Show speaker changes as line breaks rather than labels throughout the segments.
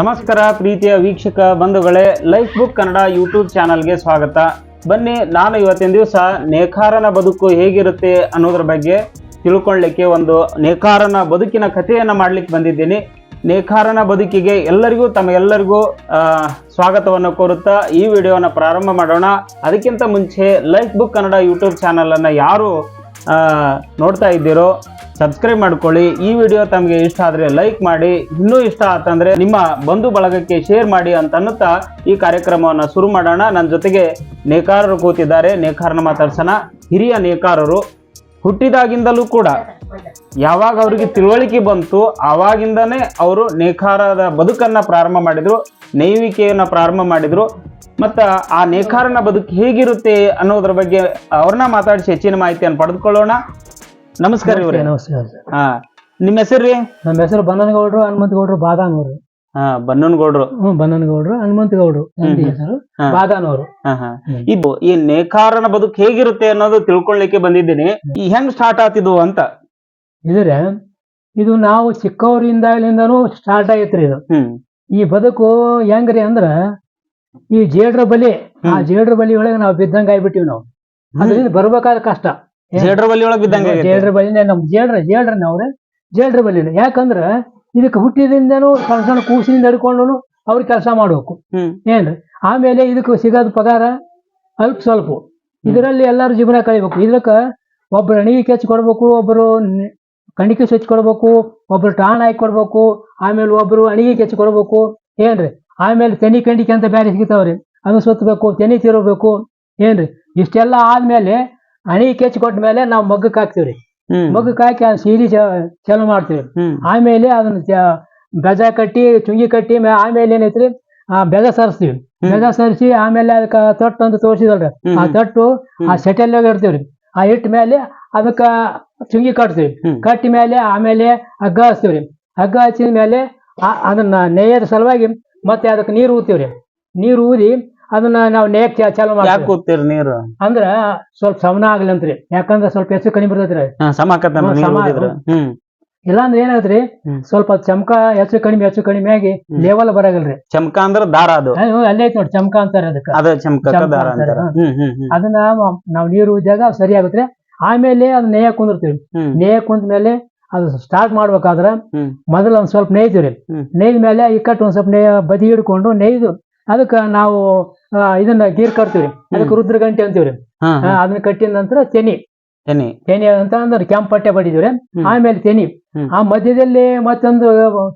ನಮಸ್ಕಾರ ಪ್ರೀತಿಯ ವೀಕ್ಷಕ ಬಂಧುಗಳೇ, ಲೈಫ್ ಬುಕ್ ಕನ್ನಡ ಯೂಟ್ಯೂಬ್ ಚಾನಲ್ಗೆ ಸ್ವಾಗತ. ಬನ್ನಿ, ನಾನು ಇವತ್ತಿನ ದಿವಸ ನೇಕಾರನ ಬದುಕು ಹೇಗಿರುತ್ತೆ ಅನ್ನೋದ್ರ ಬಗ್ಗೆ ತಿಳ್ಕೊಳ್ಳಿಕ್ಕೆ ಒಂದು ನೇಕಾರನ ಬದುಕಿನ ಕಥೆಯನ್ನು ಮಾಡ್ಲಿಕ್ಕೆ ಬಂದಿದ್ದೀನಿ. ನೇಕಾರನ ಬದುಕಿಗೆ ಎಲ್ಲರಿಗೂ, ತಮ್ಮ ಎಲ್ಲರಿಗೂ ಸ್ವಾಗತವನ್ನು ಕೋರುತ್ತಾ ಈ ವಿಡಿಯೋನ ಪ್ರಾರಂಭ ಮಾಡೋಣ. ಅದಕ್ಕಿಂತ ಮುಂಚೆ ಲೈಫ್ ಬುಕ್ ಕನ್ನಡ ಯೂಟ್ಯೂಬ್ ಚಾನಲನ್ನು ಯಾರು ನೋಡ್ತಾ ಇದ್ದೀರೋ ಸಬ್ಸ್ಕ್ರೈಬ್ ಮಾಡ್ಕೊಳ್ಳಿ. ಈ ವಿಡಿಯೋ ತಮಗೆ ಇಷ್ಟ ಆದರೆ ಲೈಕ್ ಮಾಡಿ. ಇನ್ನೂ ಇಷ್ಟ ಆತಂದರೆ ನಿಮ್ಮ ಬಂಧು ಬಳಗಕ್ಕೆ ಶೇರ್ ಮಾಡಿ ಅಂತ ಅನ್ನುತ್ತಾ ಈ ಕಾರ್ಯಕ್ರಮವನ್ನು ಶುರು ಮಾಡೋಣ. ನನ್ನ ಜೊತೆಗೆ ನೇಕಾರರು ಕೂತಿದ್ದಾರೆ. ನೇಕಾರನ ಮಾತಾಡ್ಸೋಣ. ಹಿರಿಯ ನೇಕಾರರು ಹುಟ್ಟಿದಾಗಿಂದಲೂ ಕೂಡ ಯಾವಾಗ ಅವರಿಗೆ ತಿಳುವಳಿಕೆ ಬಂತು ಆವಾಗಿಂದನೇ ಅವರು ನೇಕಾರದ ಬದುಕನ್ನ ಪ್ರಾರಂಭ ಮಾಡಿದ್ರು ನೇಯುವಿಕೆಯನ್ನ ಪ್ರಾರಂಭ ಮಾಡಿದ್ರು. ಮತ್ತ ಆ ನೇಕಾರನ ಬದುಕು ಹೇಗಿರುತ್ತೆ ಅನ್ನೋದ್ರ ಬಗ್ಗೆ ಅವ್ರನ್ನ ಮಾತಾಡಿಸಿ ಹೆಚ್ಚಿನ ಮಾಹಿತಿಯನ್ನು ಪಡೆದುಕೊಳ್ಳೋಣ. ನಮಸ್ಕಾರ ಇವರೇ.
ನಮಸ್ಕಾರ
ಹಾ ನಿಮ್ಮ ಹೆಸರು ರೀ?
ನಮ್ಮ ಹೆಸರು ಬನ್ನನಗೌಡ್ರು ಹನುಮಂತಗೌಡ್ರು ಬಾದಾನವರು
ಹಾ ಬನ್ನನಗೌಡ್ರು.
ಹ್ಮ್ ಬನ್ನನಗೌಡ್ರು ಹನುಮಂತಗೌಡ್ರು ಗೌಡ್ರು ಹೆಸರು
ಹಾ.
ಬಾದಾನವರು
ಹಾ ಹಾ.
ಹ್ಮ್.
ಇದು ಈ ನೇಕಾರನ ಬದುಕು ಹೇಗಿರುತ್ತೆ ಅನ್ನೋದು ತಿಳ್ಕೊಳ್ಳಿಕ್ಕೆ ಬಂದಿದ್ದೀನಿ. ಈ ಹೆಂಗ್ ಸ್ಟಾರ್ಟ್ ಆತಿದ್ವು ಅಂತ.
ಇದ್ರೆ ಇದು ನಾವು ಚಿಕ್ಕವರಿಂದಲಿಂದನು ಸ್ಟಾರ್ಟ್ ಆಗೈತ್ರಿ ಇದು.
ಹ್ಮ್.
ಈ ಬದುಕು ಹೆಂಗ್ರಿ ಅಂದ್ರ ಈ ಜೇಡ್ರ ಬಲಿ ಆ
ಹ್ಮ್.
ಜೇಡ್ರ ಬಲಿ ಒಳಗೆ ನಾವು ಬಿದ್ದಂಗ ಆಗ್ಬಿಟ್ಟಿವಿ ನಾವು. ಅದರಿಂದ ಬರ್ಬೇಕಾದ ಕಷ್ಟ?
ಜೇಡ್ರ ಬಲಿ ಒಳಗ್ ಬಿದ್ದಂಗೆ ಆಗೈತೆ.
ಜೇಡ್ರ ಬಲಿನೇ ನಮ್ ಜೇಡ್ರ ಜೇಡ್ರ ಅವ್ರೆ ಜೇಡ್ರ ಬಲಿ ಯಾಕಂದ್ರ ಇದಕ್ಕೆ ಹುಟ್ಟಿದ್ರಿಂದನು ಸಣ್ಣ ಸಣ್ಣ ಕೂಸಿನಿಂದ ಹಿಡ್ಕೊಂಡು ಅವ್ರಿಗೆ ಕೆಲಸ ಮಾಡಬೇಕು. ಏನ್ರಿ? ಆಮೇಲೆ ಇದಕ್ಕೆ ಸಿಗೋದು ಪಗಾರ ಅಲ್ಪ ಸ್ವಲ್ಪ. ಇದರಲ್ಲಿ ಎಲ್ಲರೂ ಜೀವನ ಕಳಿಬೇಕು. ಇದಕ್ಕೆ ಒಬ್ರು ಅಣಿಗೆ ಕೆಚ್ಚಿ ಕೊಡ್ಬೇಕು ಒಬ್ಬರು ಕಣಿಕೆ ಸ್ವಚ್ಛ ಕೊಡ್ಬೇಕು ಒಬ್ರು ಟಾಣ್ ಹಾಕಿ ಕೊಡ್ಬೇಕು ಆಮೇಲೆ ಒಬ್ರು ಅಣಿಗೆ ಕೆಚ್ಚಿ ಕೊಡ್ಬೇಕು. ಏನ್ರಿ? ಆಮೇಲೆ ತೆನಿ ಕಂಡಿಕೆ ಅಂತ ಬೇರೆ ಸಿಗ್ತಾವ್ರಿ? ಅದು ಸುತ್ತಬೇಕು ತೆನಿ ತಿರಬೇಕು. ಏನ್ರಿ? ಇಷ್ಟೆಲ್ಲ ಆದ್ಮೇಲೆ ಅಣಿಗೆ ಕೆಚ್ಚಿ ಕೊಟ್ಟ ಮೇಲೆ ನಾವು ಮಗ್ಗಕ್ಕೆ ಹಾಕ್ತೀವ್ರಿ. ಮಗ್ಗಕ್ಕೆ ಹಾಕಿ ಆ ಸೀಲಿ ಚ- ಚಾಲು ಮಾಡ್ತೀವಿ. ಆಮೇಲೆ ಅದನ್ನ ಚ- ಬೆಜ ಕಟ್ಟಿ ಚುಂಗಿ ಕಟ್ಟಿ ಮೇ- ಆಮೇಲೆ ಏನೈತ್ರಿ? ಆ ಬೆಜ ಸರಿಸ್ತೀವಿ. ಬೆಜ ಸರಿಸಿ ಆಮೇಲೆ ಅದಕ್ಕೆ ತೊಟ್ಟು ಅಂತ ತೋರಿಸಿದಲ್ರಿ.
ಹ್ಮ್.
ಆ ತಟ್ಟು ಆ ಸೆಟಲ್ ಇಡ್ತೀವ್ರಿ. ಆ ಇಟ್ಟ ಮೇಲೆ ಅದಕ್ಕ ಚುಂಗಿ ಕಟ್ತೀವಿ.
ಹ್ಮ್.
ಕಟ್ಟಿ ಮೇಲೆ ಆಮೇಲೆ ಹಗ್ಗ ಹಚ್ತೀವ್ರಿ. ಹಗ್ಗ ಹಚ್ಚಿದ ಮೇಲೆ ಆ- ಅದನ್ನ ನೇಯದ ಸಲುವಾಗಿ ಮತ್ತೆ ಅದಕ್ಕೆ ನೀರು ಊತೇವ್ರಿ ನೀರು ಊದಿ ಅದನ್ನ ನಾವು ನೇಕ್ ಚಾಲು
ಯಾಕೆ
ಮಾಡ್ತೀವಿ
ನೀರು?
ಅಂದ್ರ ಸ್ವಲ್ಪ ಸಮನ ಆಗ್ಲಿ ಅಂತ್ರಿ. ಯಾಕಂದ್ರ ಸ್ವಲ್ಪ ಹೆಚ್ಚು ಕಡಿಮೆ ಬರ್ತೈತ್ರಿ.
ಹಾ, ಸಮಾಕತ್ತನ
ಹ್ಮ್,
ನೀರು
ಸಮ-
ಊದಿದ್ರ ಹ್ಮ್.
ಇಲ್ಲಾಂದ್ರೆ
ಹ್ಮ್.
ಸ್ವಲ್ಪ ಚಮಕ ಹೆಚ್ಚು ಕಡಿಮೆ ಹೆಚ್ಚು ಕಡಿಮೆ ಆಗಿ ಲೆವೆಲ್ ಬರಾಗಲ್ರಿ.
ಚಮಕ ಅಂದ್ರ ದಾರ ಅದು.
ಅಲ್ಲೇ ಐತಿ ನೋಡಿ ಚಮಕ ಅಂತಾರ ಅದಕ್ಕ.
ಅದ ಚಮಕ
ಚಮಕ
ದಾರ
ಅಂತಾರ.
ಅಂತಾರ. ಹ್ಮ್. ಹ್ಮ್ ಹ್ಮ್
ಅದನ್ನ ಮ- ನಾವು ನೀರು ಉಜ್ಜಾಗ ಸರಿ ಆಗುತ್ತೆ. ಆಮೇಲೆ ಅದ್ ನೇಯ ಕುಂದಿರ್ತೀವಿ.
ಹ್ಮ್.
ನೇಯ ಕುಂತ ಮೇಲೆ ಅದು ಸ್ಟಾರ್ಟ್ ಮಾಡ್ಬೇಕಾದ್ರ
ಮೊದಲ
ಮೊದಲು ಒಂದ್ ಸ್ವಲ್ಪ ನೇಯ್ತೀವ್ರಿ.
ಹ್ಮ್.
ನೇಯ್ದ ಮೇಲೆ ಇಕ್ಕಟ್ಟು ಒಂದ್ ಸ್ವಲ್ಪ ನೇಯ ಬದಿ ಹಿಡ್ಕೊಂಡು ನೇಯ್ದು ಅದಕ್ಕ ನಾವು ಇದನ್ನ ಗೀರ್ ಕಟ್ತೀವ್ರಿ. ಅದಕ್ಕೆ ರುದ್ರ ಗಂಟೆ ಅಂತೀವ್ರಿ ಅದನ್ನ ಕಟ್ಟಿದ ನಂತರ ತೆನಿ.
ಎನಿ
ತೆನಿ ಅಂತ ಅಂದ್ರೆ ಕೆಂಪ್ ಪಟ್ಟೆ ಬಡಿದಿವ್ರಿ. ಆಮೇಲೆ ತೆನಿ. ಆ ಮಧ್ಯದಲ್ಲಿ ಮತ್ತೊಂದು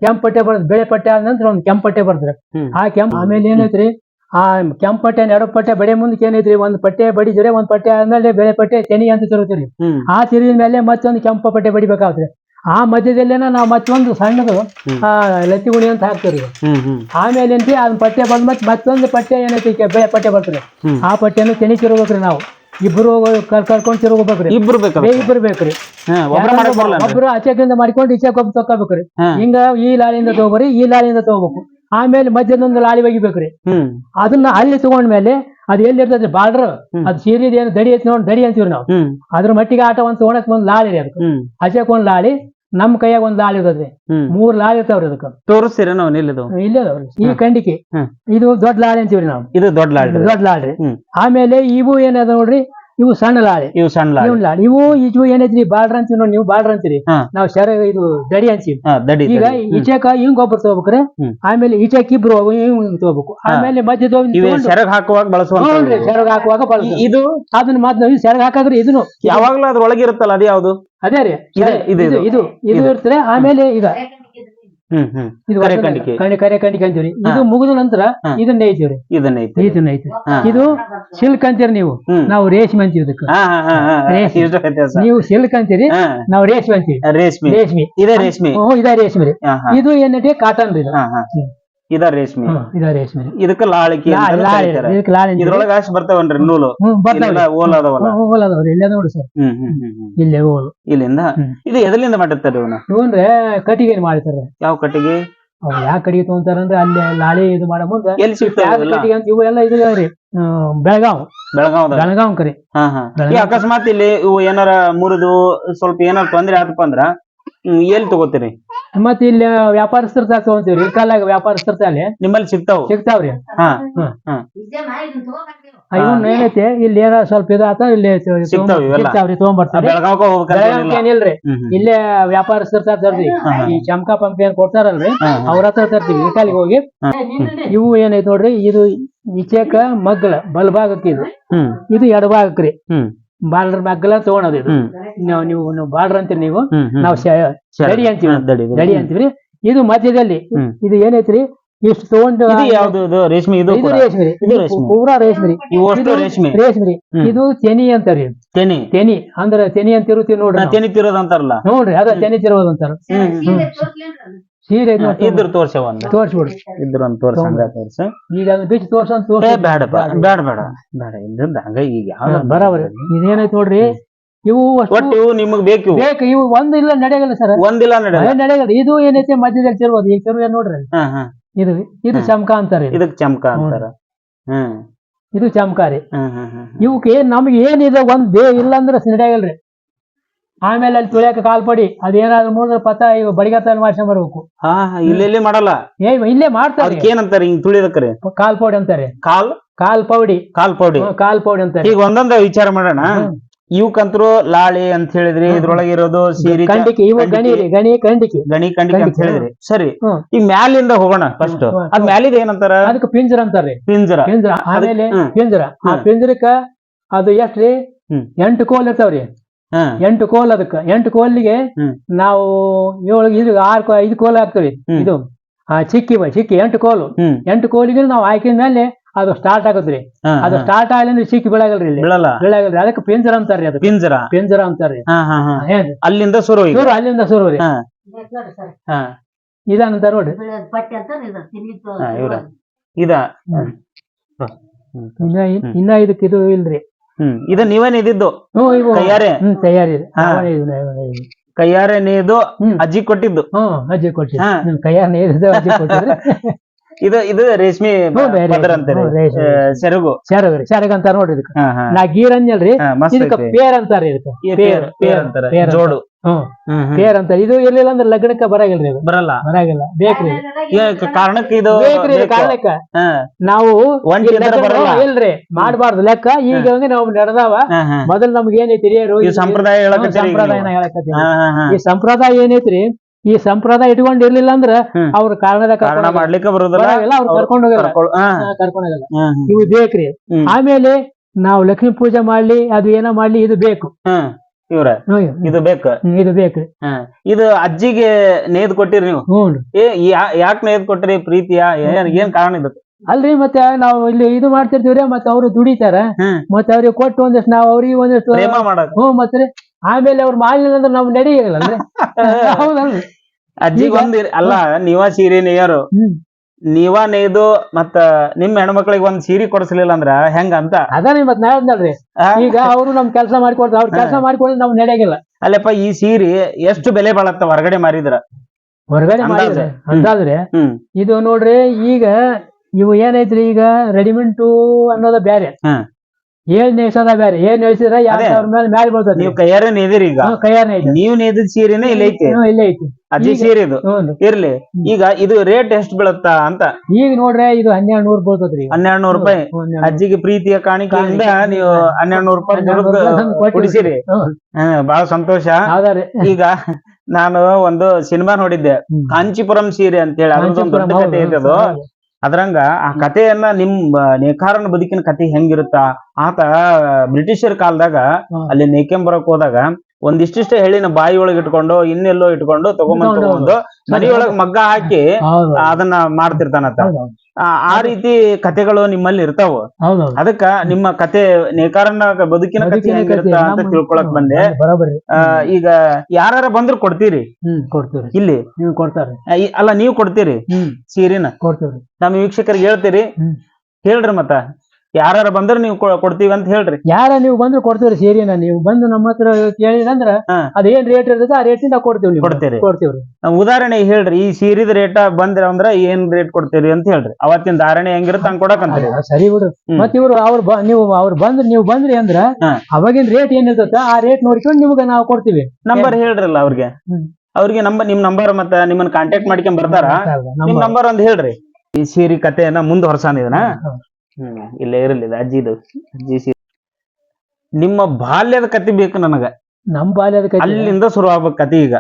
ಕೆಂಪ್ ಪಟ್ಟೆ ಬರ್ತದೆ ಬೆಳೆ ಪಟ್ಟೆ ಆದ ನಂತರ ಒಂದು ಕೆಂಪ್ ಪಟ್ಟೆ ಬರ್ತದೆ ಆ ಕೆಂಪ್ ಆಮೇಲೆ ಏನೈತ್ರಿ? ಆ ಕೆಂಪ್ ಪಟ್ಟೆ ಎರಡು ಪಟ್ಟೆ ಬಡೆ ಮುಂದಕ್ಕೆ ಏನೈತ್ರಿ? ಒಂದ್ ಪಟ್ಟೆ ಬಡಿದ್ರೆ ಒಂದ್ ಪಟ್ಟೆ ಆದ್ಮೇಲೆ ಬೆಳೆ ಪಟ್ಟೆ ತೆನಿ ಅಂತ ತಿರುತ್ತೀರಿ ಆ ತಿರುಗಿದ ಮೇಲೆ ಮತ್ತೊಂದು ಕೆಂಪ ಪಟ್ಟೆ ಬಡಿಬೇಕಾಗ್ತದೆ. ಆ ಮಧ್ಯದಲ್ಲೇನ ನಾವು ಮತ್ತೊಂದು ಸಣ್ಣದು. ಆ ಲತ್ತಿ ಗುಣಿ ಅಂತ ಹಾಕ್ತೀವಿ
ಹ್ಮ್ ಹ್ಮ್.
ಆಮೇಲೆ ಏನ್ರಿ ಅದ್ ಪಟ್ಟೆ ಬಂದ್ ಮತ್ತೆ ಮತ್ತೊಂದು ಪಟ್ಟೆ ಏನೈತಿ ಬೆಳೆ ಪಟ್ಟೆ ಬರ್ತದೆ. ಆ ಪಟ್ಟೆನು ತೆನಿ ತಿರುಗ್ಬೇಕ್ರಿ ನಾವು. ಇಬ್ರು ಕರ್ ಕರ್ಕೊಂಡ್ ತಿರುಗಬೇಕ್ರಿ.
ಇಬ್ರು
ಬೇಕು ಇಬ್ರು ಬೇಕ್ರಿ.
ಒಬ್ರ
ಆಚೆಕಿಂದ ಮಾಡ್ಕೊಂಡು ಈಚೆಗೆ ಒಬ್ಬ
ತಕೋಬೇಕ್ರಿ.
ಹಿಂಗ ಈ ಲಾಳಿಯಿಂದ ತಗೋಬರಿ ಈ ಲಾಳಿಯಿಂದ ತಗೋಬೇಕು. ಆಮೇಲೆ ಮಧ್ಯದೊಂದು ಲಾಳಿ ಒಗಿಬೇಕ್ರಿ. ಅದನ್ನ ಅಲ್ಲಿ ತಗೊಂಡ್ಮೇಲೆ ಅದ್ ಎಲ್ಲಿ ಇರ್ತದೆ ಬಾರ್ಡರ್? ಅದ್ ಸೀರಿದ ಏನು ದಡಿ ಐತಿ ನೋಡಿ ದಡಿ ಅಂತೀವಿ ನಾವು. ಅದ್ರ ಮಟ್ಟಿಗೆ ಆಟ ಒಂದು ತಗೊಳಕ್ ಒಂದ್ ಲಾಳಿ ರೀ ಅದಕ್ಕೆ. ಹಚ್ಚಕ್ ಒಂದ್ ಲಾಳಿ ನಮ್ ಕೈಯಾಗ ಒಂದ್ ಲಾಲ್ ಇರ್ತದ್ರಿ
ಹ್ಮ್.
ಮೂರ್ ಲಾಲ್ ಇರ್ತಾವ್ರಿ ಅದಕ್ಕೆ.
ತೋರಿಸ್ತೀರ ನಾವು ನಿಲ್ಲದು
ಇಲ್ಲೇ ಅದಾವ್ರಿ. ಈ ಕಂಡಿಕೆ.
ಹ್ಮ್.
ಇದು ದೊಡ್ಡ ಲಾಲ್ ಅಂತೀವ್ರಿ ನಾವು.
ಇದು ದೊಡ್ಡ ಲಾಲ್
ದೊಡ್ಡ ಲಾಳಿ
ಹ್ಮ್.
ಆಮೇಲೆ ಇವು ಏನದ ನೋಡ್ರಿ? ಇವು ಸಣ್ಣ ಲಾಳಿ
ಇವು ಸಣ್ಣ ಲಾಳೆ
ಇವ್ ಲಾಳೆ ಇವು ಇವು ಏನೈತ್ರಿ? ಬಾಳ್ರ ಅಂತೀವಿ ನೋಡಿ ನೀವು ಬಾಳ್ರ ಅಂತೀರಿ.
ಹಾ.
ನಾವು ಶರ ಇದು ದಡಿ ಅಂತೀವಿ.
ಹಾ ದಡಿ
ಈಗ
ದಡಿ. ಹ್ಮ್.
ಈಚೆಕ ಹಿಂಗ್ ಒಬ್ಬರು ತಗೋಬೇಕ್ರಿ?
ಹ್ಮ್.
ಆಮೇಲೆ ಈಚೆಕ್ ಇಬ್ರು ಹಿಂಗ್ ತಗೋಬೇಕು. ಆಮೇಲೆ ಮಧ್ಯದ
ಇವೆ ಸೆರಗ್ ಹಾಕುವಾಗ ಬಳಸುವಂತ
ಸೆರಗ ಹಾಕುವಾಗ ಬಳಸ್ತೀವಿ.
ಇದು
ಅದನ್ನ ಮಾತ್ ನಾವು ಸೆರಗ್ ಹಾಕಾಗ್ರಿ ಇದನ್ನು
ಯಾವಾಗ್ಲೂ ಅದ್ರೊಳಗೆ ಇರುತ್ತಲ್ಲ ಅದು ಯಾವ್ದು
ಅದೇ ರೀ
ಇದೆ, ಇದು,
ಇದು ಇದು ಇದು. ಇರ್ತದೆ. ಆಮೇಲೆ ಈಗ ಇದು
ಕರೆ
ಒಂದು
ಕಂಡಿಕೆ.
ಕರೆ ಕರೆ ಕಂಡಿಕೆ ಅಂತೀವ್ರಿ ಇದು ಮುಗಿದ ನಂತರ. ಇದನ್ನ ಐತಿವ್ರಿ
ಇದನ್ನ
ಇದನ್ನ ಐತಿ ಇದು ಸಿಲ್ಕ್ ಅಂತೀರಿ ನೀವು. ನಾವು ರೇಷ್ಮೆ ಅಂತೀವಿ ಇದಕ್ಕೆ. ನೀವು ಸಿಲ್ಕ್ ಅಂತೀರಿ ನಾವು ರೇಷ್ಮೆ ಅಂತೀವಿ.
ರೇಷ್ಮೆ.
ರೇಷ್ಮೆ.
ಇದೇ ರೇಷ್ಮೆ.
ಇದ ರೇಷ್ಮೆ ರೀ. ಇದು ಏನೈತಿ ಕಾಟನ್ ರೀ ಇದು
ರೇಷ್ಮೆ.
ಇದ ರೇಷ್ಮೆ.
ಇದಕ್ಕ ಲಾಳಿಕೆ.
ಇದಕ್ಕೆ ಲಾಳಿ
ಇದ್ರೊಳಗ ಅಷ್ಟು ಬರ್ತಾವನ್ರಿ ನೂಲು. ಓಲ್ ಅದಾವಲ್ಲ.
ಹ್ಮ್, ಅದಾವ್ರಿ ಇಲ್ಲೇ ನೋಡಿ ಸರ್. ಇಲ್ಲೇ ಹೋಲ್
ಇಲ್ಲಿಂದ? ಇದು ಎದರಿಂದ ಮಾಡಿರ್ತಾರೆ ಇವನ್ನ
ಇವನ್ರೆ ಕಟ್ಟಿಗೆ ಮಾಡಿರ್ತಾರೆ.
ಯಾವ ಕಟ್ಟಿಗೆ?
ಯಾವ ಕಟ್ಟಿಗೆ ತಗೊಂತಾರಂದ್ರೆ ಅಲ್ಲಿ ಲಾಳಿ ಇದು ಮಾಡೋ ಮುಂದೆ
ಎಲ್ಲಿ ಸಿಗ್ತಾವೆ ಇವೆಲ್ಲ?
ಕಟ್ಟಿಗೆ ಅಂತ ಇವು ಎಲ್ಲ ಇದು ರೀ ಬೆಳಗಾವ್
ಬೆಳಗಾವ್
ಬೆಳಗಾವ್ ಕರಿ.
ಅಕಸ್ಮಾತ್ ಇಲ್ಲಿ ಇವು ಏನಾರ ಮುರಿದು ಸ್ವಲ್ಪ ಏನಾರ ತೊಂದ್ರೆ ಆತಪ್ಪ ಅಂದ್ರ ಎಲ್ಲಿ ತಗೋತೀರಿ?
ಮತ್ತೆ ಇಲ್ಲಿ ವ್ಯಾಪಾರಸ್ಥರ ತಾವ ತಗೊಂತೀವ್ರಿ. ಈ ಕಾಲಾಗ ವ್ಯಾಪಾರಸ್ಥರ ತಾಲೆ
ನಿಮ್ಮಲ್ಲಿ ಸಿಗ್ತಾವ?
ಸಿಗ್ತಾವ್ರಿ.
ಹಾ
ಇವನ್ ಏನೈತಿ ಇಲ್ಲಿ ಏನ ಸ್ವಲ್ಪ ಇದಾತ ಆತ ಇಲ್ಲಿ ತಗೊಂಡ್-
ಸಿಗ್ತಾವ್ ಇವೆಲ್ಲ?
ಸಿಗ್ತಾವ್ರಿ ತಗೊಂಡ್ಬರ್ತಾರೆ
ಬೆಳಗಾವ್ಕ ಹೋಗ್ಬೇಕಂತ
ಬೆಳಗಾವಿಗೆ ಏನಿಲ್ರಿ. ಇಲ್ಲೇ ವ್ಯಾಪಾರಸ್ಥರ ತಾವ ತರ್ತೀವಿ ಈ ಚಮಕ ಪಂಪ ಏನ್ ಕೊಡ್ತಾರಲ್ರಿ ಅವ್ರ ಹತ್ರ ತರ್ತೀವಿ. ಈ ಕಾಲಿಗೆ ಹೋಗಿ ಇವು ಏನೈತಿ ನೋಡ್ರಿ ಇದು ಈಚೆಕ ಮಗ್ಲ ಬಲ್ಭಾಗಕ್ಕೆ ಇದು.
ಹ್ಮ್.
ಇದು ಎಡಭಾಗಕ್ರಿ
ಹ್ಮ್.
ಬಾರ್ಡರ್ ಮಗ್ಲ ತಗೊಳೋದು ಇದು.
ನಾವು
ನೀವು ನೀವು ನೀವು ಬಾರ್ಡರ್ ಅಂತೀರಿ ನೀವು ನಾವು
ಸರಿ.
ದಡಿ ಅಂತೀವಿ.
ರೆಡಿ ದಡಿ, ದಡಿ.
ದಡಿ ಅಂತೀವ್ರಿ ಇದು ಮಧ್ಯದಲ್ಲಿ ಇದು ಏನೈತ್ರಿ? ಇಷ್ಟು ತಗೊಂಡು
ಇದು ಯಾವ್ದು ಇದು ರೇಷ್ಮೆ ಇದು?
ರೇಷ್ಮೆ. ಪೂರಾ ರೇಷ್ಮೆ
ರೇಷ್ಮೆ.
ರೇಷ್ಮೆ ಇದು ತೆನಿ ಅಂತಾರಿ
ತೆನಿ.
ತೆನಿ. ಅಂದ್ರ ತೆನಿ ಅಂತ ಇರುತ್ತೀವಿ ನೋಡ್ರಿ.
ತೆನಿ ತಿರೋದ್ ಅಂತಾರಲ್ಲ.
ನೋಡ್ರಿ ಅದ ತೆನಿ ತಿರೋದಂತಾರ ಅಂತಾರ. ಸೀರೆ.
ಇದ್ರ ತೋರ್ಸ ಒಂದ್.
ತೋರ್ಸ್ಬಿಡ್ರಿ
ಇದ್ರ ಒಂದ್ ತೋರ್ಸ ಹಂಗ ತೋರ್ಸ.
ಈಗ ಬಿಚ್ಚಿ ತೋರ್ಸ ಅಂತ ತೋರ್ಸ.
ಬೇಡಪ್ಪ ಬೇಡ ಬೇಡ ಬೇಡ ಇದ್ರಿಂದ ಹಂಗ ಈಗ
ಬರಾಬರಿ ಇದೇನೈತ್ ನೋಡ್ರಿ? ಇವು
ಒಟ್ಟು ಇವು ನಿಮಗ್ ಬೇಕು.
ಬೇಕು. ಇವು ಒಂದಿಲ್ಲ ಇಲ್ಲ ನಡೆಯಲ್ಲ ಸರ್?
ಒಂದಿಲ್ಲ ನಡೆಯಲ್ಲ.
ನಡೆಯಲ್ಲ. ಇದು ಏನೈತೆ ಮಧ್ಯದಲ್ಲಿ ತಿರುವುದು ಈಗ ತಿರುವು ಏನ್ ನೋಡ್ರಿ ಇದು ಇದು ಚಮಕ ಅಂತಾರೆ ಇದು.
ಇದಕ್ ಚಮಕ ಅಂತಾರ. ಹ್ಮ್.
ಇದು ಚಮಕ ರೀ
ಹ್ಮ್ ಹ್ಮ್ ಹ್ಮ್.
ಇವಕ್ಕೆ ನಮ್ಗೆ ಏನಿದೆ ಒಂದ್ ಬೇ ಇಲ್ಲ ಅಂದ್ರೆ ನಡೆಯಲ್ರಿ ಆಮೇಲೆ ಅಲ್ಲಿ ತುಳಿಯಕ ಕಾಲ್ ಪಡಿ. ಅದೇನಾದ್ರು ಮೂದ್ರ ಪತ ಇವ್ ಬಡಿಗತ್ತ ಮಾಡ್ಸ್ಕೊಂಡ್ ಬರ್ಬೇಕು.
ಹಾ ಇಲ್ಲೆಲ್ಲಿ ಮಾಡಲ್ಲ?
ಏ ಇಲ್ಲೇ ಮಾಡ್ತಾರೆ.
ಅದಕ್ಕೆ ಏನಂತಾರ ಹಿಂಗ್ ತುಳಿದಕ್ರಿ
ಕಾಲ್ ಪೌಡಿ ಅಂತಾರೆ.
ಕಾಲ್?
ಕಾಲ್ ಪೌಡಿ.
ಕಾಲ್ ಪೌಡಿ.
ಕಾಲ್ ಪೌಡಿ ಅಂತಾರೆ.
ಈಗ ಒಂದೊಂದ ವಿಚಾರ ಮಾಡೋಣ. ಇವಕ್ಕಂತರು ಲಾಳಿ ಅಂತ ಹೇಳಿದ್ರಿ ಇದ್ರೊಳಗೆ ಇರೋದು ಸೀರಿ
ಕಂಡಿಕೆ ಇವು ಗಣಿ ರೀ ಗಣಿ ಕಂಡಿಕೆ
ಗಣಿ ಕಂಡಿಕೆ ಅಂತ ಹೇಳಿದ್ರಿ. ಸರಿ. ಈ ಮ್ಯಾಲಿಂದ ಹೋಗೋಣ ಫಸ್ಟ್. ಅದ್ ಮ್ಯಾಲಿದ ಏನಂತಾರ?
ಅದಕ್ಕೆ ಪಿಂಜರ ಅಂತಾರ್ರಿ
ಪಿಂಜರ.
ಪಿಂಜರ. ಆಮೇಲೆ
ಹ್ಮ್.
ಪಿಂಜರ. ಆ. ಪಿಂಜರಕ್ಕ ಅದು ಎಷ್ಟ್ರಿ?
ಹ್ಮ್.
ಎಂಟು ಕೋಲ್ ಇರ್ತಾವ್ರಿ. ಎಂಟು ಕೋಲ್ ಅದಕ್ಕ. ಎಂಟು ಕೋಲಿಗೆ ನಾವು ಏಳು ಇದು ಆರು ಐದು ಕೋಲ್ ಹಾಕ್ತೇವೆ ಇದು. ಆ ಚಿಕ್ಕಿ ಬ- ಚಿಕ್ಕಿ ಎಂಟು ಕೋಲು. ಎಂಟು ಕೋಲಿಗೆ ನಾವು ಹಾಕಿದ ಮೇಲೆ ಅದು ಸ್ಟಾರ್ಟ್
ಆಗುತ್ತೆ
ಅದು. ಸ್ಟಾರ್ಟ್ ಆಗಲಿ ಅಂದ್ರೆ ಚಿಕ್ಕಿ ಬೆಳಗಲ್ರಿ ಬೀಳಾಗಲ್ರಿ. ಅದಕ್ಕೆ ಪಿಂಜರ ಅಂತಾರ್ರಿ ಅದು.
ಪಿಂಜರ.
ಪಿಂಜರ ಅಂತಾರ್ರಿ.
ಹಾ ಹಾ ಹಾ. ಅಲ್ಲಿಂದ ಶುರು
ಶುರು ಅಲ್ಲಿಂದ ಶುರು ರೀ. ಇದಂತ ನೋಡ್ರಿ.
ಇದ
ಇನ್ನ ಇದಕ್ಕೆ ಇದು ಇಲ್ರಿ.
ಹ್ಮ್. ಇದ ನೀವೇ
ಇದಿದ್ದು
ಕೈಯಾರೆ.
ಹ್ಮ್ ತಯಾರಿ.
ಕೈಯಾರೆ ನೇದು. ಅಜ್ಜಿ ಕೊಟ್ಟಿದ್ದು.
ಹ್ಮ್ ಅಜ್ಜಿ
ಕೊಟ್ಟಿದ್ದು.
ಹ್ಮ್ ಕೈಯಾರ ನೇದು ಅಜ್ಜಿ ಕೊಟ್ಟಿರಿ
ಇದು ಇದು ರೇಷ್ಮೆ ಸೆರಗು
ಸೆರಗು ರೀ. ಶಾರಗ. ಅಂತಾರ ನೋಡ್ರಿ ಇದಕ್ಕೆ. ನಾ ಗೀರ್ ಅಂಜಲ್ರಿ ಇದಕ್ಕ ಪೇರ್ ಅಂತಾರ ಇದಕ್ಕ. ಪೇರ್
ಪೇರ್ ಅಂತಾರ. ಜೋಡು.
ಪೇರ್ ಅಂತಾರ ಇದು ಇರ್ಲಿಲ್ಲ ಅಂದ್ರೆ ಲಗ್ನಕ್ಕ ಬರಾಗಿಲ್ರಿ ಇದು
ಬರಲ್ಲ.
ಬರಾಗಿಲ್ಲ. ಬೇಕ್ರಿ.
ಕಾರಣಕ್ಕೆ ಇದು
ಬೇಕ್ರಿ ಇದು. ಕಾರಣಕ್ಕ. ನಾವು. ಇಲ್ರಿ. ಮಾಡಬಾರ್ದು. ಲೆಕ್ಕ. ಈಗ ಹಂಗೆ ನಾವು ನಡೆದಾವ. ಮೊದಲ್ ನಮ್ಗೆ ಏನೈತಿ ಹಿರಿಯರು?
ಈ ಸಂಪ್ರದಾಯ
ಸಂಪ್ರದಾಯನ. ಈ ಸಂಪ್ರದಾಯ ಏನೈತ್ರಿ? ಈ ಸಂಪ್ರದಾಯ ಇಟ್ಕೊಂಡ್ ಇರ್ಲಿಲ್ಲ ಅಂದ್ರ. ಅವ್ರ ಕಾರಣದ
ಕಾರಣ ಮಾಡ್ಲಿಕ್ಕೆ ಬರುದಿಲ್ಲ.
ಅವ್ರು ಕರ್ಕೊಂಡು ಹೋಗಲ್ಲ. ಕರ್ಕೊಂಡು ಹೋಗಲ್ಲ.
ಹಾ, ಹಾ.
ಇವು ಬೇಕ್ರಿ. ಆಮೇಲೆ ನಾವು ಲಕ್ಷ್ಮೀ ಪೂಜೆ ಮಾಡ್ಲಿ ಅದು ಏನೋ ಮಾಡ್ಲಿ ಇದು ಬೇಕು.
ಇವ್ರ?
ಹ್ಮ್,
ಇದು ಬೇಕು?
ಹ್ಮ್, ಇದು
ಬೇಕು. ಇದು ಅಜ್ಜಿಗೆ ನೇದ್ ಕೊಟ್ಟಿರಿ ನೀವು? ಏ ಯಾಕ್ ನೇದ್ ಕೊಟ್ರಿ ಪ್ರೀತಿಯ? ಏನ್ ಕಾರಣ ಇದಕ್ಕೆ?
ಅಲ್ರಿ ಮತ್ತೆ ನಾವು ಇಲ್ಲಿ ಇದು ಮಾಡ್ತಿರ್ತೀವ್ರಿ ಮತ್ತೆ ಅವ್ರು ದುಡಿತಾರ.
ಹ್ಮ್.
ಮತ್ತೆ ಅವ್ರಿಗೆ ಕೊಟ್ಟು ಒಂದಷ್ಟು ನಾವು ಅವ್ರಿಗೆ ಒಂದಷ್ಟು ಹ್ಞೂ ಮತ್ತೆ ಆಮೇಲೆ ಅವ್ರು ಮಾಡ್ಲಿಲ್ಲ ಅಂದ್ರೆ ನಾವು ನಡೆಯಲ್ಲ ಹೌದಲ್ರಿ.
ಅಜ್ಜಿಗೆ ಒಂದ್ ಅಲ್ಲ ನೀವ ಸೀರೆ ನೇಯರು
ಹ್ಮ್.
ನೀವ ನೇಯ್ದು ಮತ್ತ ನಿಮ್ ಹೆಣ್ಮಕ್ಳಿಗೆ ಒಂದ್ ಸೀರೆ ಕೊಡಿಸ್ಲಿಲ್ಲ ಅಂದ್ರ ಹೆಂಗ ಅಂತ
ಅದಾನೆ ಮತ್ ನಾ ಹೇಳ್ದಲ್ರಿ ಈಗ ಅವರು ನಮ್ ಕೆಲಸ ಮಾಡ್ಕೊಡ್ತಾರ ಅವ್ರ ಕೆಲಸ ಮಾಡ್ಕೊಳ್ಳಿ ನಾವ್ ನಡೆಯಂಗಿಲ್ಲ
ಅಲ್ಲಪ್ಪ ಈ ಸೀರೆ ಎಷ್ಟು ಬೆಲೆ ಬಾಳತ್ತ ಹೊರಗಡೆ ಮಾರಿದ್ರ?
ಹೊರಗಡೆ. ಮಾಡಿದ್ರೆ ಅಂದಾದ್ರೆ ಇದು ನೋಡ್ರಿ ಈಗ ಇವು ಏನೈತ್ರಿ ಈಗ ರೆಡಿಮೆಂಟು ಅನ್ನೋದ ಬ್ಯಾರೆ. ಏನ್ ನೇಸದ ಬೇರೆ ಏನ್ ನೇಸಿದ್ರ ಯಾರ ಮೇಲೆ ಮ್ಯಾಲ ಬೀಳ್ತೈತಿ
ನೀವು ಕೈಯಾರ ನೇದಿರಿ ಈಗ.
ಕೈಯಾರ
ನೀವ್ ನೇದಿದ ಸೀರೆನೇ ಇಲ್ಲ ಐತಿ.
ಇಲ್ಲ ಐತಿ.
ಅಜ್ಜಿ ಸೀರೆ ಇದು. ಇರ್ಲಿ. ಈಗ ಇದು ರೇಟ್ ಎಷ್ಟ್ ಬೀಳತ್ತ ಅಂತ.
ಈಗ ನೋಡ್ರೆ ಇದು ಹನ್ನೆರಡು ನೂರ್ ಬೀಳ್ತದ್ರಿ ಈಗ.
ಹನ್ನೆರಡು ನೂರು ರೂಪಾಯಿ. ಅಜ್ಜಿಗೆ ಪ್ರೀತಿಯ ಕಾಣಿಕೆಯಿಂದ
ಕಾಣಿಕೆ.
ನೀವು ಹನ್ನೆರಡು ನೂರು ರೂಪಾಯಿ ಕೊಡಿಸಿರಿ ಬಹಳ ಸಂತೋಷ. ಈಗ ನಾನು ಒಂದು ಸಿನಿಮಾ ನೋಡಿದ್ದೆ. ಕಾಂಚಿಪುರಂ ಸೀರೆ ಅಂತ ಹೇಳಿ
ಅದೊಂದು
ದೊಡ್ಡ ಕಥೆ ಐತೆ ಅದು. ಅದ್ರಂಗ ಆ ಕಥೆಯನ್ನ ನಿಮ್ ನೇಕಾರನ ಬದುಕಿನ ಕಥೆ ಹೆಂಗಿರುತ್ತ? ಆತ ಬ್ರಿಟಿಷರ್ ಕಾಲದಾಗ ಅಲ್ಲಿ ನೇಕೆಂಬರಕ್ ಹೋದಾಗ ಒಂದಿಷ್ಟಿಷ್ಟೇ ಹೇಳಿನ ಬಾಯಿ ಒಳಗೆ ಇಟ್ಕೊಂಡು ಇನ್ನೆಲ್ಲೋ ಇಟ್ಕೊಂಡು ತಗೊಂಬಂದ್. ತಗೊಂಡು ಮನೆಯೊಳಗ್ ಮಗ್ಗ ಹಾಕಿ ಅದನ್ನ ಮಾಡ್ತಿರ್ತಾನತ್ತ ಆ ರೀತಿ ಕಥೆಗಳು ನಿಮ್ಮಲ್ಲಿ ಇರ್ತಾವ. ಅದಕ್ಕ ನಿಮ್ಮ ಕತೆ ನೇಕಾರನ ಬದುಕಿನ ಕಥೆ ಹೆಂಗಿರುತ್ತ ಅಂತ ತಿಳ್ಕೊಳಕ್ ಬಂದೆ. ಈಗ ಯಾರ ಬಂದ್ರು ಕೊಡ್ತೀರಿ?
ಹ್ಮ್ ಕೊಡ್ತೀವ್ರಿ.
ಇಲ್ಲಿ? ಈ- ಅಲ್ಲ ನೀವು ಕೊಡ್ತೀರಿ ಸೀರೆನ? ನಮ್ಮ ವೀಕ್ಷಕರಿಗೆ ಹೇಳ್ತೀರಿ. ಹೇಳ್ರಿ ಮತ್ತ. ಯಾರು ಬಂದ್ರೆ ನೀವು ಕೊಡ್ತೀವಿ ಅಂತ ಹೇಳ್ರಿ.
ಯಾರ ನೀವು ಬಂದ್ರೆ ಕೊಡ್ತೀವ್ರಿ ಸೇರಿನ ನೀವು ಬಂದು ನಮ್ಮ ಹತ್ರ ಕೇಳಿದಂದ್ರ
ಹಾ.
ಅದೇನ್ ರೇಟ್ ಇರ್ತದೆ ಆ ರೇಟಿಂದ ಕೊಡ್ತೀವಿ ನೀವು
ಕೊಡ್ತೀರಿ.
ಕೊಡ್ತೀವ್ರಿ.
ನಮ್ ಉದಾಹರಣೆ ಹೇಳ್ರಿ ಈ ಸೀರಿದ ರೇಟ ಬಂದ್ರ ಅಂದ್ರ ಏನ್ ರೇಟ್ ಕೊಡ್ತೀರಿ ಅಂತ ಹೇಳ್ರಿ. ಅವತ್ತಿನ ಧಾರಣೆ ಹೆಂಗಿರುತ್ತೆ ಹಂಗ್ ಕೊಡಕಂತೀರಿ
ಅಂತ ಸರಿ ಬಿಡು
ಹ್ಮ್.
ಮತ್ ಇವ್ರು ಅವ್ರ ಬ- ನೀವು ಅವ್ರು ಬಂದ್ರೆ ನೀವು ಬಂದ್ರಿ ಅಂದ್ರ
ಹಾ.
ಅವಾಗಿನ ರೇಟ್ ಏನಿರ್ತದ ಆ ರೇಟ್ ನೋಡ್ಕೊಂಡು ನಿಮ್ಗೆ ನಾವು ಕೊಡ್ತೀವಿ.
ನಂಬರ್ ಹೇಳ್ರಲ್ಲ ಅವ್ರಿಗೆ. ಅವ್ರಿಗೆ ನಂಬರ್ ನಿಮ್ ನಂಬರ್ ಮತ್ತ ನಿಮ್ಮನ್ನ ಕಾಂಟ್ಯಾಕ್ಟ್ ಮಾಡ್ಕೊಂಡ್ ಬರ್ತಾರ. ನಿಮ್ ನಂಬರ್ ಒಂದ್ ಹೇಳ್ರಿ. ಈ ಸೀರಿ ಕಥೆಯನ್ನ ಮುಂದ್ ಹೊರಸಾನಿದನ ಹ್ಮ್ ಇಲ್ಲೇ ಇರಲಿ ಇದು ಅಜ್ಜಿದು ಅಜ್ಜಿ ಸೀರೆ ನಿಮ್ಮ ಬಾಲ್ಯದ ಕತಿ ಬೇಕು ನನಗ.
ನಮ್ ಬಾಲ್ಯದ ಕಥೆ
ಅಲ್ಲಿಂದ ಶುರು ಆಗ್ಬೇಕು ಕತಿ ಈಗ.